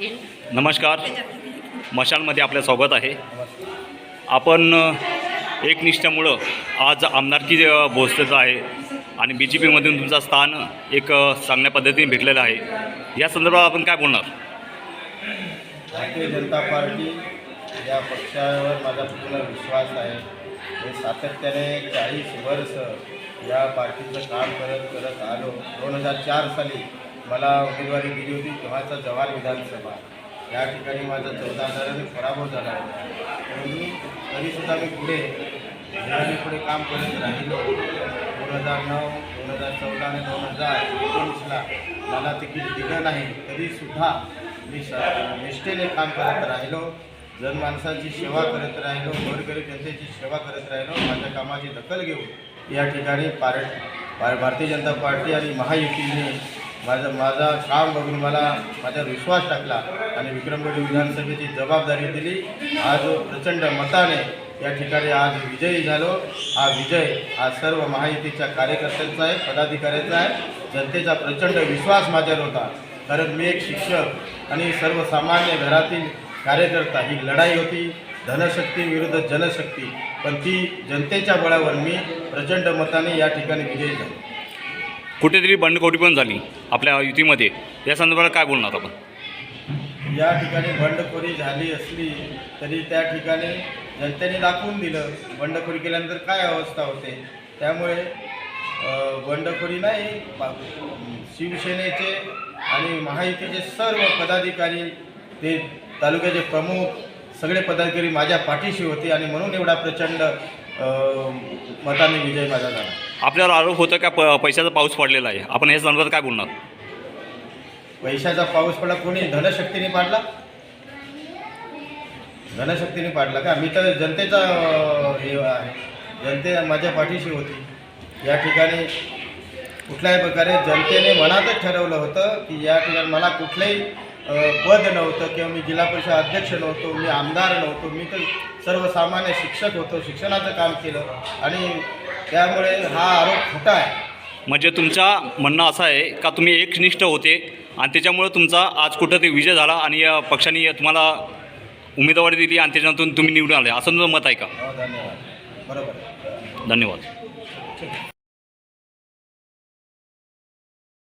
नमस्कार. मशालमध्ये आपल्या स्वागत आहे. आपण अ, एकनिष्ठामुळं आज आमदारकी भोसलेचं आहे आणि बी जे पीमधून तुमचं स्थान एक चांगल्या पद्धतीने भेटलेलं आहे. या संदर्भात आपण काय बोलणार? भारतीय जनता पार्टी या पक्षावर माझा पूर्ण विश्वास आहे. मी सातत्याने चाळीस वर्ष या पार्टीचं काम करत करत आलो. दोन हजार चार साली मला उमेदवारी दिली होती तेव्हाचा जव्हार विधानसभा. या ठिकाणी माझा चौदा हजाराने पराभव झाला आहे. परंतु तरीसुद्धा मी पुढे नेहमी पुढे काम करत राहिलो. दोन हजार नऊ दोन हजार चौदा आणि दोन हजार एकोणीसला मला तिकीट दिलं नाही तरीसुद्धा मी स निष्ठेने काम करत राहिलो. जनमानसाची सेवा करत राहिलो गोरगरीब जनतेची सेवा करत राहिलो. माझ्या कामाची दखल घेऊन या ठिकाणी पार पा- भारतीय जनता पार्टी आणि महायुतीने माझं माझा काम बघून मला माझ्यावर विश्वास टाकला आणि विक्रमगड विधानसभेची जबाबदारी दिली. आज प्रचंड मताने या ठिकाणी आज विजयी झालो. हा विजय हा सर्व महायुतीच्या कार्यकर्त्यांचा आहे पदाधिकाऱ्यांचा आहे. जनतेचा प्रचंड विश्वास माझ्यावर होता. कारण मी एक शिक्षक आणि सर्वसामान्य घरातील कार्यकर्ता. ही लढाई होती धनशक्ती विरुद्ध जनशक्ती. पण ती जनतेच्या बळावर मी प्रचंड मताने या ठिकाणी विजयी झालो. कुठेतरी बंडखोरी पण झाली आपल्या युतीमध्ये. या संदर्भात काय बोलणार आपण? या ठिकाणी बंडखोरी झाली असली तरी त्या ठिकाणी जनतेने दाखवून दिलं. बंडखोरी केल्यानंतर काय अवस्था होते? त्यामुळे बंडखोरी नाही शिवसेनेचे आणि महायुतीचे सर्व पदाधिकारी ते तालुक्याचे प्रमुख सगळे पदाधिकारी माझ्या पाठीशी होते आणि म्हणून एवढा प्रचंड मताने विजय माझा झाला. आपल्यावर आरोप होतो का प पैशाचा पाऊस पडलेला आहे? आपण या संदर्भात काय बोलणार? पैशाचा पाऊस पडला कोणी धनशक्तीने पाडला? धनशक्तीने पाडला का? मी तर जनतेचा अं, हे आहे. जनते माझ्या पाठीशी होती. या ठिकाणी कुठल्याही प्रकारे जनतेने मनातच ठरवलं होतं की या ठिकाणी मला कुठलंही अं, पद नव्हतं किंवा मी जिल्हा परिषद अध्यक्ष नव्हतो मी आमदार नव्हतो मी तर सर्वसामान्य शिक्षक होतो शिक्षणाचं काम केलं आणि त्यामुळे हा आरोप खोटा आहे. म्हणजे तुमचा म्हणणं असं आहे का तुम्ही एकनिष्ठ होते आणि त्याच्यामुळं तुमचा आज कुठं ते विजय झाला आणि या पक्षाने तुम्हाला उमेदवारी दिली आणि त्याच्यातून तुम्ही निवडून आले? असं तुमचं मत आहे का? हो धन्यवाद. बरोबर आहे. धन्यवाद.